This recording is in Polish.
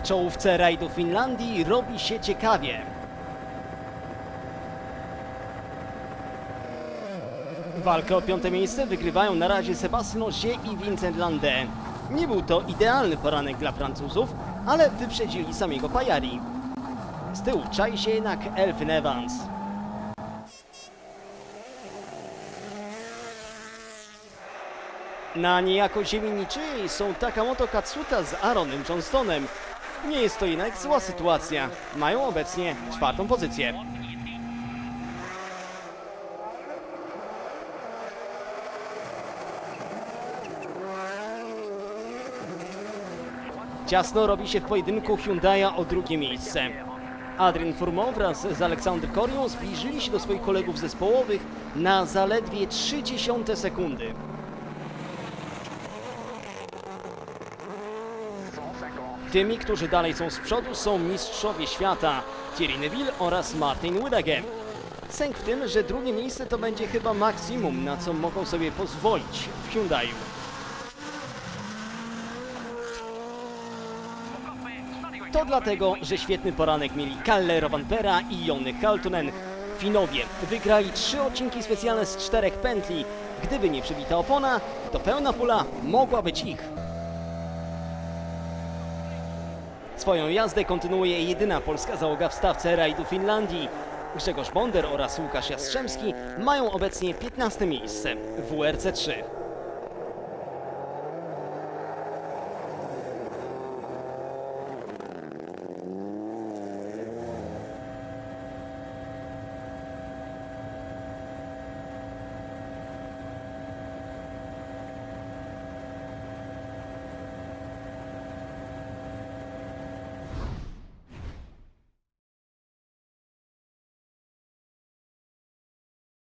W czołówce rajdu Finlandii robi się ciekawie. Walkę o piąte miejsce wygrywają na razie Sebastian Ogier i Vincent Lande. Nie był to idealny poranek dla Francuzów, ale wyprzedzili samego Pajari. Z tyłu czai się jednak Elfyn Evans. Na niejako ziemi niczyjej są Takamoto Katsuta z Aaronem Johnstonem. Nie jest to jednak zła sytuacja. Mają obecnie czwartą pozycję. Ciasno robi się w pojedynku Hyundai'a o drugie miejsce. Adrian Fourmont wraz z Aleksander Korią zbliżyli się do swoich kolegów zespołowych na zaledwie 0,3 sekundy. Tymi, którzy dalej są z przodu są mistrzowie świata Thierry Neville oraz Martin Whittaker. Sęk w tym, że drugie miejsce to będzie chyba maksimum, na co mogą sobie pozwolić w Hyundai'u. To dlatego, że świetny poranek mieli Kalle Rovanpera i Jonny Haltunen. Finowie wygrali trzy odcinki specjalne z czterech pętli. Gdyby nie przybita opona, to pełna pula mogła być ich. Swoją jazdę kontynuuje jedyna polska załoga w stawce rajdu Finlandii. Grzegorz Bonder oraz Łukasz Jastrzębski mają obecnie 15 miejsce w WRC 3.